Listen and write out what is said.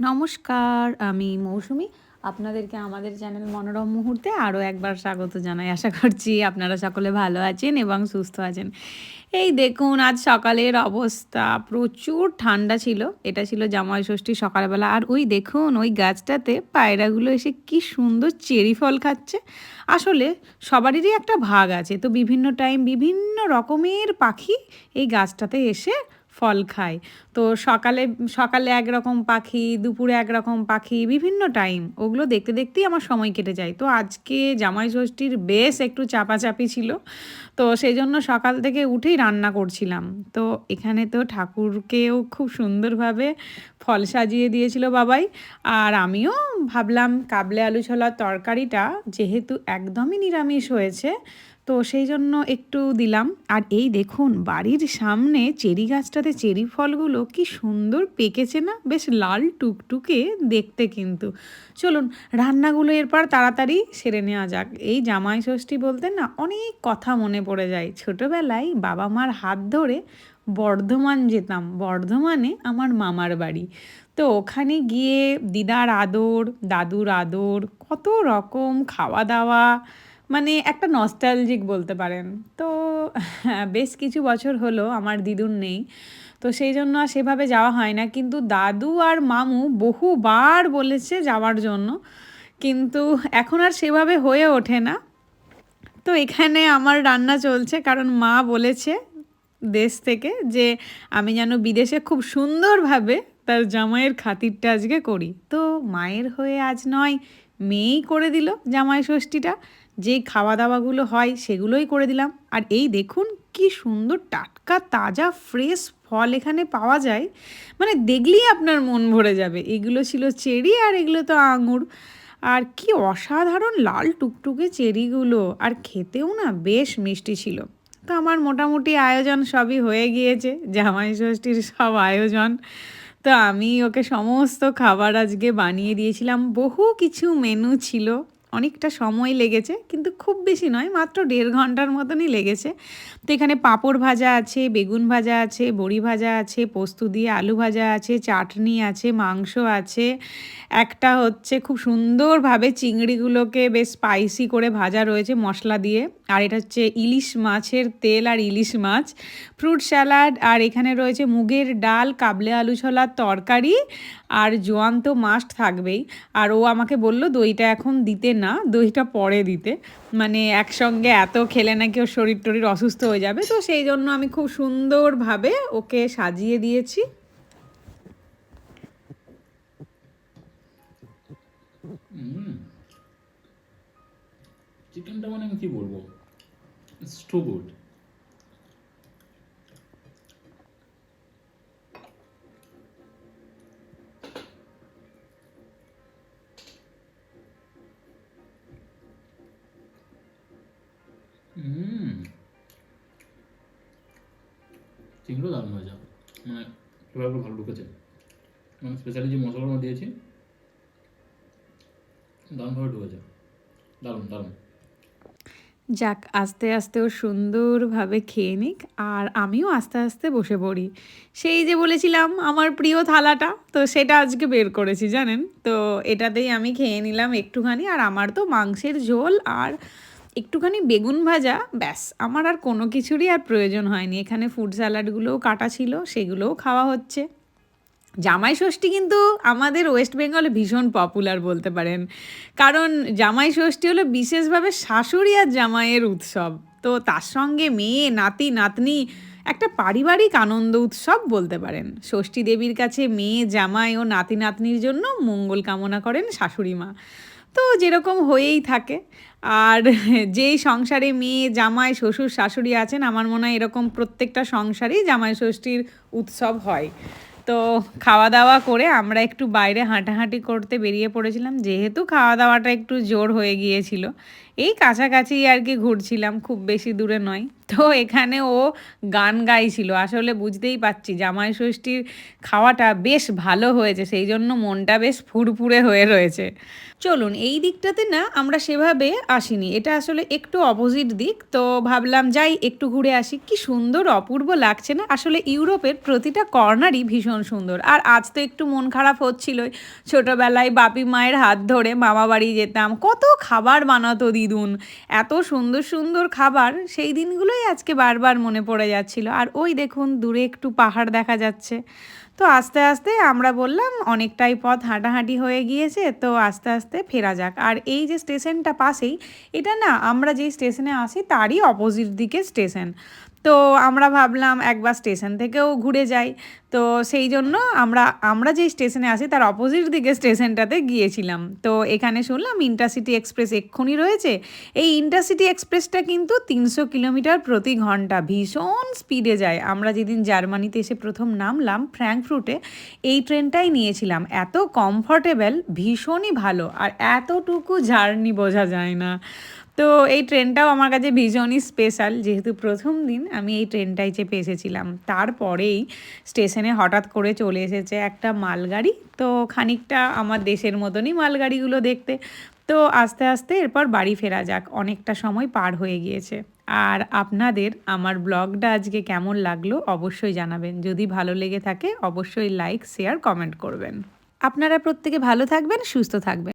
নমস্কার, আমি মৌসুমি। আপনাদেরকে আমাদের চ্যানেল মনোরম মুহূর্তে আরও একবার স্বাগত জানাই। আশা করছি আপনারা সকলে ভালো আছেন এবং সুস্থ আছেন। এই দেখুন, আজ সকালের অবস্থা। প্রচুর ঠান্ডা ছিল। এটা ছিল জামাই ষষ্ঠী সকালবেলা। আর ওই দেখুন, ওই গাছটাতে পায়রাগুলো এসে কি সুন্দর চেরি ফল খাচ্ছে। আসলে সবারই একটা ভাগ আছে। তো বিভিন্ন টাইম বিভিন্ন রকমের পাখি এই গাছটাতে এসে ফল খায়। তো সকালে সকালে একরকম পাখি, দুপুরে একরকম পাখি, বিভিন্ন টাইম ওগুলো দেখতে দেখতেই আমার সময় কেটে যায়। তো আজকে জামাই ষষ্ঠীর বেশ একটু চাপাচাপি ছিল, তো সেই জন্য সকাল থেকে উঠেই রান্না করছিলাম। তো এখানে তো ঠাকুরকেও খুব সুন্দরভাবে ফল সাজিয়ে দিয়েছিল বাবাই। আর আমিও ভাবলাম কাবলে আলু ছোলার তরকারিটা যেহেতু একদমই নিরামিষ হয়েছে তো সেই জন্য একটু দিলাম। আর এই দেখুন, বাড়ির সামনে চেরি গাছটাতে চেরি ফলগুলো কি সুন্দর পেকেছে না? বেশ লাল টুকটুকে দেখতে কিন্তু। চলুন, রান্নাগুলো এরপর তাড়াতাড়ি সেরে নেওয়া যাক। এই জামাই ষষ্ঠী বলতে না অনেক কথা মনে পড়ে যায়। ছোটোবেলায় বাবা মার হাত ধরে বর্ধমান যেতাম। বর্ধমানে আমার মামার বাড়ি। তো ওখানে গিয়ে দিদার আদর, দাদুর আদর, কত রকম খাওয়া দাওয়া মানে একটা নস্টালজিক বলতে পারেন। তো হ্যাঁ, বেশ কিছু বছর হলো আমার দিদুর নেই। তো সেই জন্য আর সেভাবে যাওয়া হয় না। কিন্তু দাদু আর মামু বহুবার বলেছে যাওয়ার জন্য। কিন্তু এখন আর সেভাবে হয়ে ওঠে না। তো এখানে আমার রান্না চলছে। কারণ মা বলেছে দেশ থেকে যে আমি যেন বিদেশে খুব সুন্দরভাবে তার জামাইয়ের খাতিরটা আজকে করি। তো মায়ের হয়ে আজ নয়, মেয়েই করে দিল জামাই ষষ্ঠীটা। যে খাওয়া দাওয়াগুলো হয় সেগুলোই করে দিলাম। আর এই দেখুন কি সুন্দর টাটকা, তাজা ফ্রেশ ফল এখানে পাওয়া যায়। মানে দেখলেই আপনার মন ভরে যাবে। এগুলো ছিল চেরি আর এগুলো তো আঙুর। আর কি অসাধারণ লাল টুকটুকে চেরিগুলো। আর খেতেও না বেশ মিষ্টি ছিল। তো আমার মোটামুটি আয়োজন সবই হয়ে গিয়েছে। জামাই ষষ্ঠীর সব আয়োজন। তো আমি ওকে সমস্ত খাবার আজকে বানিয়ে দিয়েছিলাম। বহু কিছু মেনু ছিল। অনেকটা সময় লেগেছে, কিন্তু খুব বেশি নয়, মাত্র দেড় ঘণ্টার মতনই লেগেছে। তো এখানে পাঁপড় ভাজা আছে, বেগুন ভাজা আছে, বড়ি ভাজা আছে, পোস্ত দিয়ে আলু ভাজা আছে, চাটনি আছে, মাংস আছে। একটা হচ্ছে খুব সুন্দরভাবে চিংড়িগুলোকে বেশ স্পাইসি করে ভাজা রয়েছে মশলা দিয়ে। আর এটা হচ্ছে ইলিশ মাছের তেল আর ইলিশ মাছ। ফ্রুট স্যালাড, আর এখানে রয়েছে মুগের ডাল, কাবলে আলু ছোলার তরকারি আর জোয়ান তো মাস্ট থাকবেই। আর ও আমাকে বলল, দইটা এখন দিতে না, দইটা পরে দিতে। মানে একসঙ্গে এত খেলে নাকি ওর শরীর টরীর অসুস্থ হয়ে যাবে। তো সেই জন্য আমি খুব সুন্দরভাবে ওকে সাজিয়ে দিয়েছি। চিকেনটা মানে আমি কি বলব? ইটস টু গুড চিংড়িও দারুণ হয়েছে। মানে ফ্লেভারগুলো ভালো ঢুকেছে। মানে স্পেশালি যে মশলাগুলো দিয়েছি, দারুণভাবে ঢুকেছে। দারুণ দারুণ। যাক, আস্তে আস্তে ও সুন্দরভাবে খেয়ে নিক, আর আমিও আস্তে আস্তে বসে পড়ি। সেই যে বলেছিলাম, আমার প্রিয় থালাটা, তো সেটা আজকে বের করেছি, জানেন? তো এটাতেই আমি খেয়ে নিলাম একটুখানি, আর আমার তো মাংসের ঝোল আর একটুখানি বেগুন ভাজা, ব্যাস। আমার আর কোনো কিছুরই আর প্রয়োজন হয়নি। এখানে ফুড স্যালাডগুলোও কাটা ছিল, সেগুলোও খাওয়া হচ্ছে। জামাই ষষ্ঠী কিন্তু আমাদের ওয়েস্ট বেঙ্গলে ভীষণ পপুলার বলতে পারেন। কারণ জামাই ষষ্ঠী হলো বিশেষভাবে শাশুড়ি আর জামাইয়ের উৎসব। তো তার সঙ্গে মেয়ে, নাতি, নাতনি একটা পারিবারিক আনন্দ উৎসব বলতে পারেন। ষষ্ঠী দেবীর কাছে মেয়ে, জামাই ও নাতি, নাতনির জন্য মঙ্গল কামনা করেন শাশুড়ি মা। তো যেরকম হয়েই থাকে। আর যেই সংসারে মেয়ে, জামাই, শ্বশুর, শাশুড়ি আছেন, আমার মনে হয় এরকম প্রত্যেকটা সংসারেই জামাই ষষ্ঠীর উৎসব হয়। তো খাওয়া দাওয়া করে আমরা একটু বাইরে হাঁটাহাঁটি করতে বেরিয়ে পড়েছিলাম। যেহেতু খাওয়া দাওয়াটা একটু জোর হয়ে গিয়েছিল, এই কাছাকাছি আর কি ঘুরছিলাম, খুব বেশি দূরে নয়। তো এখানে ও গান গাইছিল। আসলে বুঝতেই পারছি জামাই ষষ্ঠীর খাওয়াটা বেশ ভালো হয়েছে, সেই জন্য মনটা বেশ ফুরফুরে হয়ে রয়েছে। চলুন, এই দিকটাতে না আমরা সেভাবে আসিনি। এটা আসলে একটু অপোজিট দিক, তো ভাবলাম যাই একটু ঘুরে আসি। কি সুন্দর, অপূর্ব লাগছে না? আসলে ইউরোপের প্রতিটা কর্নারই ভীষণ সুন্দর। আর আজ তো একটু মন খারাপ হচ্ছিলই। ছোটবেলায় বাপি মায়ের হাত ধরে মামা বাড়ি যেতাম। কত খাবার বানাতো দিদুন। এত সুন্দর সুন্দর খাবার সেই দিনগুলোই আজকে বারবার মনে পড়ে যাচ্ছিল। আর ওই দেখুন, দূরে একটু পাহাড় দেখা যাচ্ছে। তো আস্তে আস্তে আমরা বললাম, অনেকটাই পথ হাঁটাহাঁটি হয়ে গিয়েছে, তো আস্তে আস্তে ফেরা যাক। আর এই যে স্টেশনটা পাশেই, এটা না, আমরা যেই স্টেশনে আসি তারই অপোজিট দিকে স্টেশন। তো আমরা ভাবলাম একবার স্টেশন থেকেও ঘুরে যাই। তো সেই জন্য আমরা আমরা যেই স্টেশনে আসি তার অপোজিট দিকে স্টেশনটাতে গিয়েছিলাম। তো এখানে শুনলাম ইন্টারসিটি এক্সপ্রেস এক্ষুনি রয়েছে। এই ইন্টারসিটি এক্সপ্রেসটা কিন্তু তিনশো কিলোমিটার প্রতি ঘণ্টা ভীষণ স্পিডে যায়। আমরা যেদিন জার্মানিতে এসে প্রথম নামলাম ফ্র্যাঙ্কফ্রুটে এই ট্রেনটাই নিয়েছিলাম। এত কমফর্টেবল ভীষণই ভালো। আর এতটুকু জার্নি বোঝা যায় না। তো এই ট্রেনটাও আমার কাছে ভীষণই স্পেশাল যেহেতু প্রথম দিন আমি এই ট্রেনটাই চেপে এসেছিলাম। তারপরেই স্টেশনে হঠাৎ করে চলে এসেছে একটা মালগাড়ি, তো খানিকটা আমার দেশের মতনই মালগাড়িগুলো দেখতে। তো আস্তে আস্তে এরপর বাড়ি ফেরা যাক, অনেকটা সময় পার হয়ে গিয়েছে। আর আপনাদের আমার ব্লগটা আজকে কেমন লাগল অবশ্যই জানাবেন। যদি ভালো লেগে থাকে, অবশ্যই লাইক শেয়ার কমেন্ট করবেন। আপনারা প্রত্যেকে ভালো থাকবেন, সুস্থ থাকবেন।